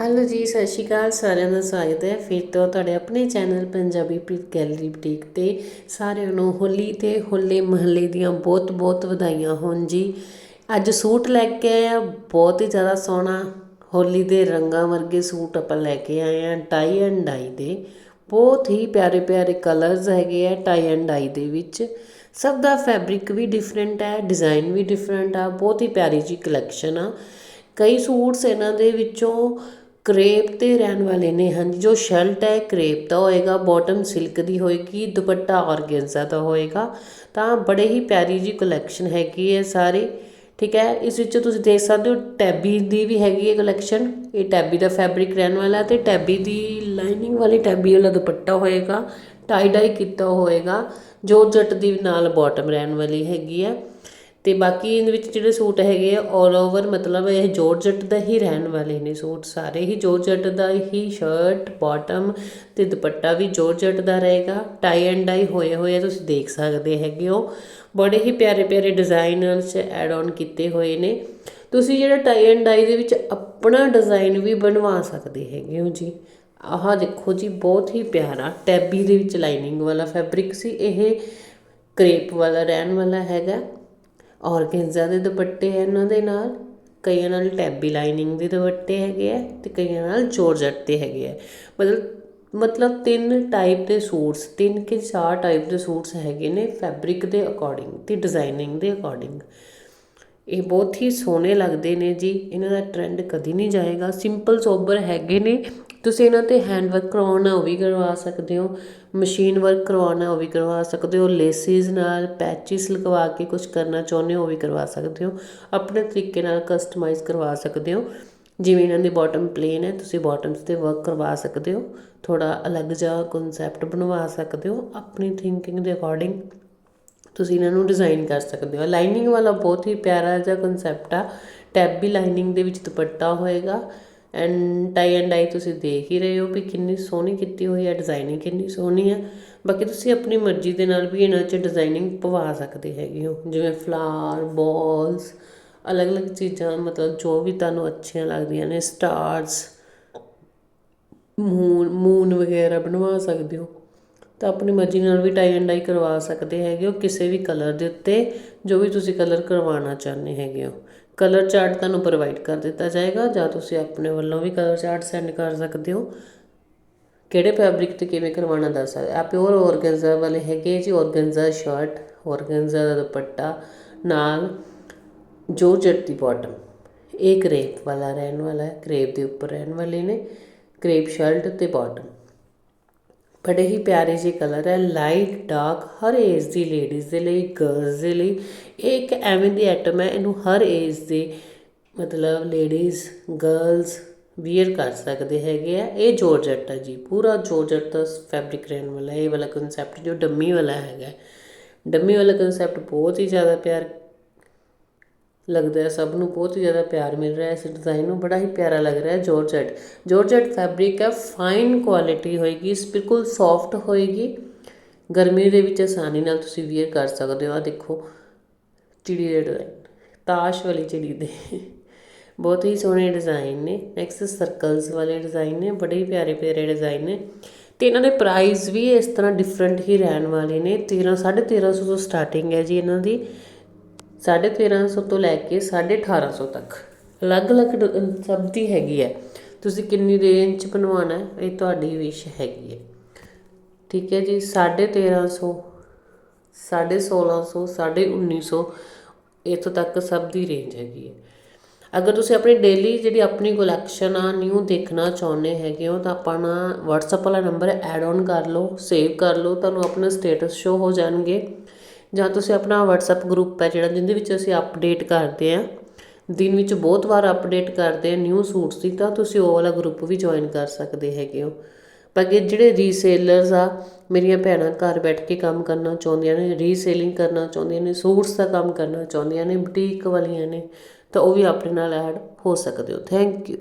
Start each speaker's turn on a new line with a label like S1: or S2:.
S1: Hello ਜੀ, ਸਤਿ ਸ਼੍ਰੀ ਅਕਾਲ। ਸਾਰਿਆਂ ਦਾ ਸਵਾਗਤ ਹੈ। ਫਿਰ ਤੋਂ ਤੁਹਾਡੇ ਆਪਣੇ channel Punjabi Preet gallery boutique ਤੇ ਸਾਰਿਆਂ ਨੂੰ ਹੋਲੀ ਤੇ ਹੋਲੇ ਮਹੱਲੇ ਦੀਆਂ ਬਹੁਤ ਬਹੁਤ ਵਧਾਈਆਂ ਹੋਣ ਜੀ। ਅੱਜ ਸੂਟ ਲੈ ਕੇ ਆਏ ਆ ਬਹੁਤ ਹੀ ਜ਼ਿਆਦਾ ਸੋਹਣਾ ਹੋਲੀ ਦੇ ਰੰਗਾਂ ਵਰਗੇ ਸੂਟ ਆਪਾਂ ਲੈ ਕੇ ਆਏ ਆ ਟਾਈ ਐਂਡ ਡਾਈ ਦੇ। ਬਹੁਤ ਹੀ ਪਿਆਰੇ ਪਿਆਰੇ ਕਲਰਸ ਹੈਗੇ ਆ ਟਾਈ ਐਂਡ ਡਾਈ ਦੇ ਵਿੱਚ। ਸਭ ਦਾ ਫੈਬਰਿਕ ਵੀ ਡਿਫਰੈਂਟ ਹੈ, ਡਿਜ਼ਾਈਨ ਵੀ ਡਿਫਰੈਂਟ ਆ। ਬਹੁਤ ਹੀ ਪਿਆਰੀ ਜੀ ਕਲੈਕਸ਼ਨ ਆ। ਕਈ ਸੂਟਸ ਇਹਨਾਂ ਦੇ ਵਿੱਚੋਂ ਕਰੇਪ ਤੇ ਰਹਿਣ ਵਾਲੇ ਨੇ, ਹਾਂਜੀ, ਜੋ ਸ਼ਰਟ ਹੈ ਕਰੇਪ ਦਾ ਹੋਏਗਾ, ਬੋਟਮ ਸਿਲਕ ਦੀ ਹੋਏਗੀ, ਦੁਪੱਟਾ ਔਰਗੈਂਜ਼ਾ ਦਾ ਹੋਏਗਾ, ਤਾਂ ਬੜੇ ਹੀ ਪਿਆਰੀ ਜੀ ਕਲੈਕਸ਼ਨ ਹੈਗੀ ਹੈ ਸਾਰੇ, ਠੀਕ ਹੈ, ਇਸ ਵਿੱਚ ਤੁਸੀਂ ਦੇਖ ਸਕਦੇ ਹੋ ਟੈਬੀ ਦੀ ਵੀ ਹੈਗੀ ਹੈ ਕਲੈਕਸ਼ਨ ਇਹ ਟੈਬੀ ਦਾ ਫੈਬਰਿਕ ਰਹਿਣ ਵਾਲਾ ਤੇ ਟੈਬੀ ਦੀ ਲਾਈਨਿੰਗ ਵਾਲੀ ਟੈਬੀ ਵਾਲਾ ਦੁਪੱਟਾ ਹੋਏਗਾ ਟਾਈ ਡਾਈ ਕੀਤਾ ਹੋਏਗਾ, ਜੋ ਜੱਟ ਦੀ ਨਾਲ ਬਾਟਮ ਰਹਿਣ ਵਾਲੀ ਹੈਗੀ ਹੈ। ਅਤੇ ਬਾਕੀ ਇਹਦੇ ਵਿੱਚ ਜਿਹੜੇ ਸੂਟ ਹੈਗੇ ਆ ਔਲ ਓਵਰ ਮਤਲਬ ਇਹ ਜੋਰਜਟ ਦਾ ਹੀ ਰਹਿਣ ਵਾਲੇ ਨੇ ਸੂਟ, ਸਾਰੇ ਹੀ ਜੋਰਜਟ ਦਾ ਹੀ ਸ਼ਰਟ ਬਾਟਮ ਅਤੇ ਦੁਪੱਟਾ ਵੀ ਜੋਰਜਟ ਦਾ ਰਹੇਗਾ ਟਾਈ ਐਂਡ ਡਾਈ ਹੋਏ ਹੋਏ ਤੁਸੀਂ ਦੇਖ ਸਕਦੇ ਹੈਗੇ ਹੋ। ਬੜੇ ਹੀ ਪਿਆਰੇ ਪਿਆਰੇ ਡਿਜ਼ਾਈਨਰਸ ਐਡ ਆਨ ਕੀਤੇ ਹੋਏ ਨੇ। ਤੁਸੀਂ ਜਿਹੜਾ ਟਾਈ ਐਂਡ ਡਾਈ ਦੇ ਵਿੱਚ ਆਪਣਾ ਡਿਜ਼ਾਈਨ ਵੀ ਬਣਵਾ ਸਕਦੇ ਹੈਗੇ ਹੋ ਜੀ। ਆਹ ਦੇਖੋ ਜੀ, ਬਹੁਤ ਹੀ ਪਿਆਰਾ ਟੈਬੀ ਦੇ ਵਿੱਚ ਲਾਈਨਿੰਗ ਵਾਲਾ ਫੈਬਰਿਕ ਸੀ, ਇਹ ਕਰੇਪ ਵਾਲਾ ਰਹਿਣ ਵਾਲਾ ਹੈਗਾ। ਔਰਗੈਂਜ਼ਾ ਦੇ ਦੁਪੱਟੇ ਹੈ ਇਹਨਾਂ ਦੇ ਨਾਲ? ਕਈਆਂ ਨਾਲ ਟੈਬੀ ਲਾਈਨਿੰਗ ਦੇ ਦੁਪੱਟੇ ਹੈਗੇ ਹੈ ਅਤੇ ਕਈਆਂ ਨਾਲ ਜੋਰਜੱਟ ਦੇ ਹੈਗੇ ਹੈ ਮਤਲਬ ਮਤਲਬ ਤਿੰਨ ਟਾਈਪ ਦੇ ਸੂਟਸ, ਤਿੰਨ ਕਿ ਚਾਰ ਟਾਈਪ ਦੇ ਸੂਟਸ ਹੈਗੇ ਨੇ ਫੈਬਰਿਕ ਦੇ ਅਕੋਰਡਿੰਗ ਤੇ ਡਿਜ਼ਾਈਨਿੰਗ ਦੇ ਅਕੋਰਡਿੰਗ ਇਹ ਬਹੁਤ ਹੀ ਸੋਹਣੇ ਲੱਗਦੇ ਨੇ ਜੀ। ਇਹਨਾਂ ਦਾ ਟ੍ਰੈਂਡ ਕਦੀ ਨਹੀਂ ਜਾਏਗਾ। ਸਿੰਪਲ ਸੋਬਰ ਹੈਗੇ ਨੇ। ਤੁਸੀਂ ਇਹਨਾਂ ਤੇ ਹੈਂਡ ਵਰਕ ਕਰਵਾਉਣਾ ਉਹ ਵੀ ਕਰਵਾ ਸਕਦੇ ਹੋ ਮਸ਼ੀਨ ਵਰਕ ਕਰਵਾਉਣਾ ਉਹ ਵੀ ਕਰਵਾ ਸਕਦੇ ਹੋ ਲੇਸਿਸ ਨਾਲ ਪੈਚਿਸ ਲਗਵਾ ਕੇ ਕੁਝ ਕਰਨਾ ਚਾਹੁੰਦੇ ਹੋ ਉਹ ਵੀ ਕਰਵਾ ਸਕਦੇ ਹੋ, ਆਪਣੇ ਤਰੀਕੇ ਨਾਲ ਕਸਟਮਾਈਜ਼ ਕਰਵਾ ਸਕਦੇ ਹੋ, ਜਿਵੇਂ ਇਹਨਾਂ ਦੀ ਬਾਟਮ ਪਲੇਨ ਹੈ, ਤੁਸੀਂ ਬਾਟਮਸ ਤੇ ਵਰਕ ਕਰਵਾ ਸਕਦੇ ਹੋ ਥੋੜਾ ਅਲੱਗ ਜਿਹਾ ਕਨਸੈਪਟ ਬਣਵਾ ਸਕਦੇ ਹੋ, ਆਪਣੀ ਥਿੰਕਿੰਗ ਦੇ ਅਕੋਰਡਿੰਗ ਤੁਸੀਂ ਇਹਨਾਂ ਨੂੰ ਡਿਜ਼ਾਈਨ ਕਰ ਸਕਦੇ ਹੋ। ਲਾਈਨਿੰਗ ਵਾਲਾ ਬਹੁਤ ਹੀ ਪਿਆਰਾ ਜਿਹਾ ਕਨਸੈਪਟ ਆ ਟੈਬ ਵੀ ਲਾਈਨਿੰਗ ਦੇ ਵਿੱਚ ਦੁਪੱਟਾ ਹੋਏਗਾ ਐਂਡ ਟਾਈ ਐਂਡ ਆਈ ਤੁਸੀਂ ਦੇਖ ਹੀ ਰਹੇ ਹੋ ਵੀ ਕਿੰਨੀ ਸੋਹਣੀ ਕੀਤੀ ਹੋਈ ਹੈ ਡਿਜ਼ਾਈਨਿੰਗ ਕਿੰਨੀ ਸੋਹਣੀ ਹੈ। ਬਾਕੀ ਤੁਸੀਂ ਆਪਣੀ ਮਰਜ਼ੀ ਦੇ ਨਾਲ ਵੀ ਇਹਨਾਂ 'ਚ ਡਿਜ਼ਾਈਨਿੰਗ ਪਵਾ ਸਕਦੇ ਹੈਗੇ ਹੋ। ਜਿਵੇਂ ਫਲਾਰ ਬਾਲਸ ਅਲੱਗ-ਅਲੱਗ ਚੀਜ਼ਾਂ, ਮਤਲਬ ਜੋ ਵੀ ਤੁਹਾਨੂੰ ਅੱਛੀਆਂ ਲੱਗਦੀਆਂ ਨੇ ਸਟਾਰਸ ਮੂਨ ਮੂਨ ਵਗੈਰਾ ਬਣਵਾ ਸਕਦੇ ਹੋ। ਤਾਂ ਆਪਣੀ ਮਰਜ਼ੀ ਨਾਲ ਵੀ ਟਾਈ ਐਂਡ ਡਾਈ ਕਰਵਾ ਸਕਦੇ ਹੈਗੇ ਹੋ, ਕਿਸੇ ਵੀ ਕਲਰ ਦੇ ਉੱਤੇ ਜੋ ਵੀ ਤੁਸੀਂ ਕਲਰ ਕਰਵਾਉਣਾ ਚਾਹੁੰਦੇ ਹੈਗੇ ਹੋ। ਕਲਰ ਚਾਰਟ ਤੁਹਾਨੂੰ ਪ੍ਰੋਵਾਈਡ ਕਰ ਦਿੱਤਾ ਜਾਏਗਾ ਜਾਂ ਤੁਸੀਂ ਆਪਣੇ ਵੱਲੋਂ ਵੀ ਕਲਰ ਚਾਰਟ ਸੈਂਡ ਕਰ ਸਕਦੇ ਹੋ। ਕਿਹੜੇ ਫੈਬਰਿਕ ਤੇ ਕਿਵੇਂ ਕਰਵਾਉਣਾ ਦੱਸ ਸਕਦੇ ਆ ਪਿਓਰ ਔਰਗੈਂਜ਼ਾ ਵਾਲੇ ਹੈਗੇ ਜੀ ਔਰਗੈਂਜ਼ਾ ਸ਼ਰਟ ਔਰਗੈਂਜ਼ਾ ਦਾ ਦੁਪੱਟਾ, ਨਾਲ ਜੋ ਜੱਟੀ ਬਾਟਮ ਇਹ ਕਰੇਪ ਵਾਲਾ ਰਹਿਣ ਵਾਲਾ ਹੈ ਕਰੇਪ ਦੇ ਉੱਪਰ ਰਹਿਣ ਵਾਲੇ ਨੇ ਕਰੇਪ ਸ਼ਰਟ ਤੇ ਬਾਟਮ ਬੜੇ ਹੀ ਪਿਆਰੇ ਜਿਹੇ ਕਲਰ ਹੈ ਲਾਈਟ ਡਾਰਕ ਹਰ ਏਜ ਦੀ ਲੇਡੀਜ਼ ਦੇ ਲਈ ਗਰਲਸ ਦੇ ਲਈ। ਇਹ ਇੱਕ ਐਵੇਂ ਦੀ ਆਈਟਮ ਹੈ, ਇਹਨੂੰ ਹਰ ਏਜ ਦੇ ਮਤਲਬ ਲੇਡੀਜ਼ ਗਰਲਸ ਵੀਅਰ ਕਰ ਸਕਦੇ ਹੈਗੇ ਆ। ਇਹ ਜੋਰਜਟ ਹੈ ਜੀ, ਪੂਰਾ ਜੋਰਜਟ ਦਾ ਫੈਬਰਿਕ ਰਹਿਣ ਵਾਲਾ ਇਹ ਵਾਲਾ ਕਨਸੈਪਟ ਜੋ ਡੰਮੀ ਵਾਲਾ ਹੈਗਾ ਡੰਮੀ ਵਾਲਾ ਕਨਸੈਪਟ ਬਹੁਤ ਹੀ ਜ਼ਿਆਦਾ ਪਿਆਰ ਲੱਗਦਾ ਸਭ ਨੂੰ ਬਹੁਤ ਹੀ ਜ਼ਿਆਦਾ ਪਿਆਰ ਮਿਲ ਰਿਹਾ ਇਸ ਡਿਜ਼ਾਈਨ ਨੂੰ ਬੜਾ ਹੀ ਪਿਆਰਾ ਲੱਗ ਰਿਹਾ ਹੈ ਜੋਰਜਟ ਜੋਰਜਟ ਫੈਬਰਿਕ ਹੈ ਫਾਈਨ ਕੁਆਲਿਟੀ ਹੋਏਗੀ ਬਿਲਕੁਲ ਸੌਫਟ ਹੋਏਗੀ। ਗਰਮੀ ਦੇ ਵਿੱਚ ਆਸਾਨੀ ਨਾਲ ਤੁਸੀਂ ਵੀਅਰ ਕਰ ਸਕਦੇ ਹੋ। ਆ ਦੇਖੋ, ਚਿੜੀ ਦੇ ਡਿਜ਼ਾਈਨ ਤਾਸ਼ ਵਾਲੀ ਚਿੜੀ ਦੇ। ਬਹੁਤ ਹੀ ਸੋਹਣੇ ਡਿਜ਼ਾਈਨ ਨੇ ਨੈਕਸਟ ਸਰਕਲਸ ਵਾਲੇ ਡਿਜ਼ਾਈਨ ਨੇ, ਬੜੇ ਹੀ ਪਿਆਰੇ ਪਿਆਰੇ ਡਿਜ਼ਾਈਨ ਨੇ। ਤੇ ਇਹਨਾਂ ਦੇ ਪ੍ਰਾਈਸ ਵੀ ਇਸ ਤਰ੍ਹਾਂ ਡਿਫਰੈਂਟ ਹੀ ਰਹਿਣ ਵਾਲੇ ਨੇ। 13 1350 ਤੋਂ ਸਟਾਰਟਿੰਗ ਹੈ ਜੀ ਇਹਨਾਂ ਦੀ। 1350 ਤੋਂ ਲੈ ਕੇ 1850 ਤੱਕ। ਅਲੱਗ-ਅਲੱਗ ਸਭ ਦੀ ਹੈਗੀ ਹੈ। ਤੁਸੀਂ ਕਿੰਨੀ ਰੇਂਜ ਚ ਬਣਵਾਉਣਾ ਹੈ, ਇਹ ਤੁਹਾਡੀ ਵਿਸ਼ ਹੈਗੀ ਹੈ। ਠੀਕ ਹੈ ਜੀ 1350 1650 1950 ਇੱਥੋਂ ਤੱਕ ਸਭ ਦੀ ਰੇਂਜ ਹੈਗੀ ਹੈ। ਅਗਰ ਤੁਸੀਂ ਆਪਣੀ ਡੇਲੀ ਜਿਹੜੀ ਆਪਣੀ ਕਲੈਕਸ਼ਨ ਆ ਨਿਊ ਦੇਖਣਾ ਚਾਹੁੰਦੇ ਹੈਗੇ ਹੋ, ਤਾਂ ਆਪਣਾ WhatsApp ਵਾਲਾ ਨੰਬਰ ਐਡ ਆਨ ਕਰ ਲਓ ਸੇਵ ਕਰ ਲਓ, ਤੁਹਾਨੂੰ ਆਪਣਾ ਸਟੇਟਸ ਸ਼ੋ ਹੋ ਜਾਣਗੇ। ਜਾਂ ਤੁਸੀਂ ਆਪਣਾ WhatsApp ਗਰੁੱਪ ਹੈ ਜਿਹੜਾ ਜਿਹਦੇ ਵਿੱਚ ਅਸੀਂ ਅਪਡੇਟ ਕਰਦੇ ਹਾਂ, ਦਿਨ ਵਿੱਚ ਬਹੁਤ ਵਾਰ ਅਪਡੇਟ ਕਰਦੇ ਆ ਨਿਊ ਸੂਟਸ ਦੀ, ਤਾਂ ਤੁਸੀਂ ਉਹ ਵਾਲਾ ਗਰੁੱਪ ਵੀ ਜੁਆਇਨ ਕਰ ਸਕਦੇ ਹੈਗੇ ਹੋ। ਬਾਕੀ ਜਿਹੜੇ ਰੀਸੇਲਰਸ ਆ, ਮੇਰੀਆਂ ਭੈਣਾਂ ਘਰ ਬੈਠ ਕੇ ਕੰਮ ਕਰਨਾ ਚਾਹੁੰਦੀਆਂ ਨੇ ਰੀਸੇਲਿੰਗ ਕਰਨਾ ਚਾਹੁੰਦੀਆਂ ਨੇ ਸੂਟਸ ਦਾ ਕੰਮ ਕਰਨਾ ਚਾਹੁੰਦੀਆਂ ਨੇ ਬੁਟੀਕ ਵਾਲੀਆਂ ਨੇ, ਤਾਂ ਉਹ ਵੀ ਆਪਣੇ ਨਾਲ ਐਡ ਹੋ ਸਕਦੇ ਹੋ। Thank you